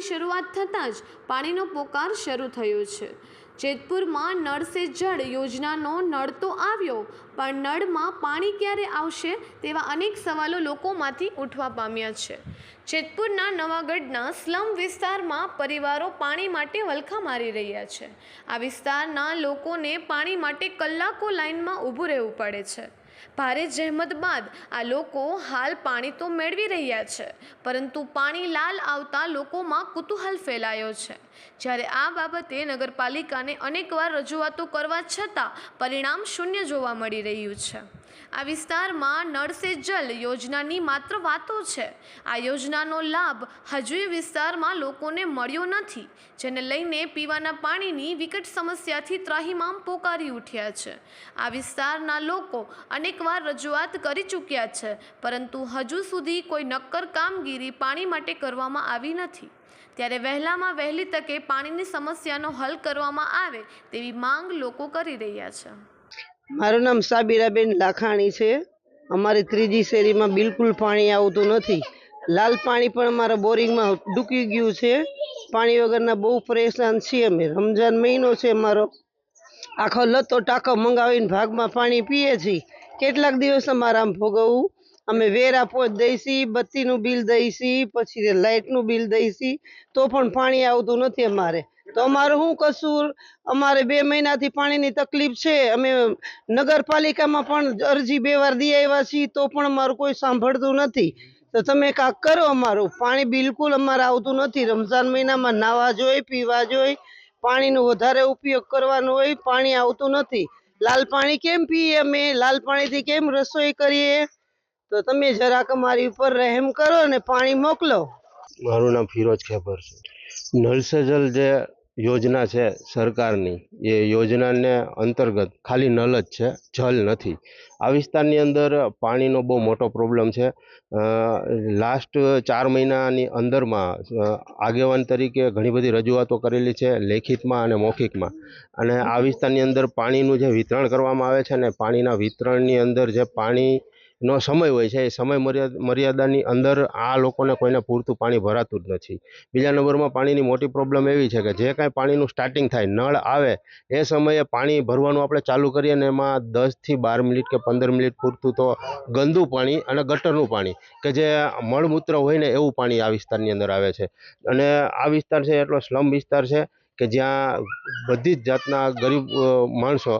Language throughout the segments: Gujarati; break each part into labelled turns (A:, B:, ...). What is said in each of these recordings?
A: શરૂઆત થતાં જ પાણીનો પોકાર શરૂ થયો છે. જેતપુરમાં નળ સે જળ યોજનાનો નળ તો આવ્યો, પણ નળમાં પાણી ક્યારે આવશે તેવા અનેક સવાલો લોકોમાંથી ઉઠવા પામ્યા છે. જેતપુરના નવાગઢના સ્લમ વિસ્તારમાં પરિવારો પાણી માટે વલખા મારી રહ્યા છે. આ વિસ્તારના લોકોને પાણી માટે કલાકો લાઇનમાં ઊભું રહેવું પડે છે. ભારે જહેમત બાદ આ લોકો હાલ પાણી તો મેળવી રહ્યા છે, પરંતુ પાણી લાલ આવતા લોકોમાં કુતૂહલ ફેલાયો છે. જ્યારે આ બાબતે નગરપાલિકાને અનેકવાર રજૂઆતો કરવા છતાં પરિણામ શૂન્ય જોવા મળી રહ્યું છે. આ વિસ્તારમાં નળ જલ યોજનાની માત્ર વાતો છે. આ યોજનાનો લાભ હજુ વિસ્તારમાં લોકોને મળ્યો નથી, જેને લઈને પીવાના પાણીની વિકટ સમસ્યાથી ત્રાહિમામ પોકારી ઉઠ્યા છે. આ વિસ્તારના લોકો અનેકવાર રજૂઆત કરી ચૂક્યા છે, પરંતુ હજુ સુધી કોઈ નક્કર કામગીરી પાણી માટે કરવામાં આવી નથી. ત્યારે વહેલામાં વહેલી તકે પાણીની સમસ્યાનો હલ કરવામાં આવે તેવી માંગ લોકો કરી રહ્યા છે.
B: મારું નામ સાબિરાબેન લાખાણી છે. અમારી ત્રીજી શેરીમાં બિલકુલ પાણી આવતું નથી. લાલ પાણી પણ અમારા બોરિંગમાં ડૂકી ગયું છે. પાણી વગરના બહુ પરેશાન છીએ અમે. રમજાન મહિનો છે અમારો. આખો લતો ટાંકો મંગાવીને ભાગમાં પાણી પીએ છીએ. કેટલાક દિવસ અમારે આમ ભોગવવું. અમે વેરા પોચ દઈશી બત્તીનું બિલ દઈશી પછી લાઇટનું બિલ દઈશી તો પણ પાણી આવતું નથી અમારે. તો અમારું શું કસૂર? અમારે બે મહિનાથી પાણીની તકલીફ છે. અમે નગરપાલિકામાં પણ અરજી બે વાર દઈ આવ્યા છીએ, તો પણ અમારું કોઈ સાંભળતું નથી. તો તમે કાંક કરો અમારું. પાણી બિલકુલ અમારે આવતું નથી. રમઝાન મહિનામાં નાવા જોઈએ પીવા જોઈએ પાણીનો વધારે ઉપયોગ કરવાનો હોય, પાણી આવતું નથી. લાલ પાણી કેમ પીએ અમે? લાલ પાણીથી કેમ રસોઈ કરીએ? તો તમે જરાક અમારી ઉપર રહેમ કરો ને પાણી મોકલો.
C: મારું નામ ફિરોજ ખેબર છે. નળ જે યોજના છે સરકારની. એ યોજનાને અંતર્ગત ખાલી નલ જ છે, જલ નથી. આ વિસ્તારની અંદર પાણીનો બહુ મોટો પ્રોબ્લેમ છે. લાસ્ટ ચાર મહિનાની અંદરમાં આગેવાન તરીકે ઘણી બધી રજૂઆતો કરેલી છે લેખિતમાં અને મૌખિકમાં. અને આ વિસ્તારની અંદર પાણીનું જે વિતરણ કરવામાં આવે છે ને પાણીના વિતરણની અંદર જે પાણી નો સમય હોય છે, એ સમય મર્યાદા, મર્યાદાની અંદર આ લોકોને કોઈને પૂરતું પાણી ભરાતું જ નથી. બીજા નંબરમાં પાણીની મોટી પ્રોબ્લેમ એવી છે કે જે કાંઈ પાણીનું સ્ટાર્ટિંગ થાય, નળ આવે, એ સમયે પાણી ભરવાનું આપણે ચાલુ કરીએ ને એમાં દસથી બાર મિનિટ કે પંદર મિનિટ પૂરતું તો ગંદુ પાણી અને ગટરનું પાણી કે જે મળમૂત્ર હોય ને એવું પાણી આ વિસ્તારની અંદર આવે છે. અને આ વિસ્તાર છે એટલો સ્લમ વિસ્તાર છે કે જ્યાં બધી જ જાતના ગરીબ માણસો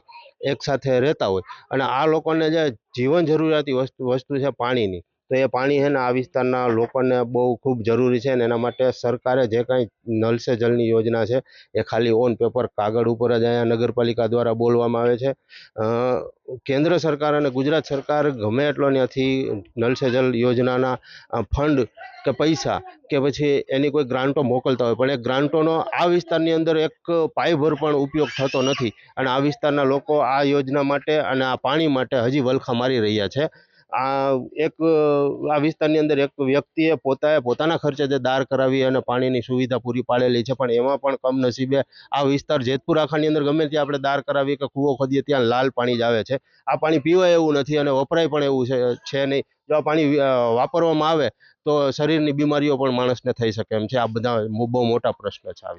C: એકસાથે રહેતા હોય. અને આ લોકોને જે જીવન જરૂરિયાતી વસ્તુ વસ્તુ છે પાણીની તો એ પાણી છે ને આ વિસ્તારના લોકોને બહુ ખૂબ જરૂરી છે ને એના માટે સરકારે જે કાંઈ નલ સે જલની યોજના છે, એ ખાલી ઓન પેપર કાગળ ઉપર જ અહીંયા નગરપાલિકા દ્વારા બોલવામાં આવે છે. કેન્દ્ર સરકાર અને ગુજરાત સરકાર ગમે એટલો ત્યાંથી નલ સે જલ યોજનાના ફંડ કે પૈસા કે પછી એની કોઈ ગ્રાન્ટો મોકલતા હોય, પણ એ ગ્રાન્ટોનો આ વિસ્તારની અંદર એક પાયભર પણ ઉપયોગ થતો નથી. અને આ વિસ્તારના લોકો આ યોજના માટે અને આ પાણી માટે હજી વલખા મારી રહ્યા છે. આ એક, આ વિસ્તારની અંદર એક વ્યક્તિએ પોતાએ, પોતાના ખર્ચે જે દાર કરાવી અને પાણીની સુવિધા પૂરી પાડેલી છે. પણ એમાં પણ કમનસીબે આ વિસ્તાર જેતપુર આખાની અંદર ગમે ત્યાં આપણે દાર કરાવીએ કે કૂવો ખોદીએ, ત્યાં લાલ પાણી જ આવે છે. આ પાણી પીવાય એવું નથી અને વપરાય પણ એવું છે નહીં. જો આ પાણી વાપરવામાં આવે તો શરીરની બીમારીઓ પણ માણસને થઈ શકે એમ છે. આ બધા બહુ મોટા પ્રશ્ન છે આ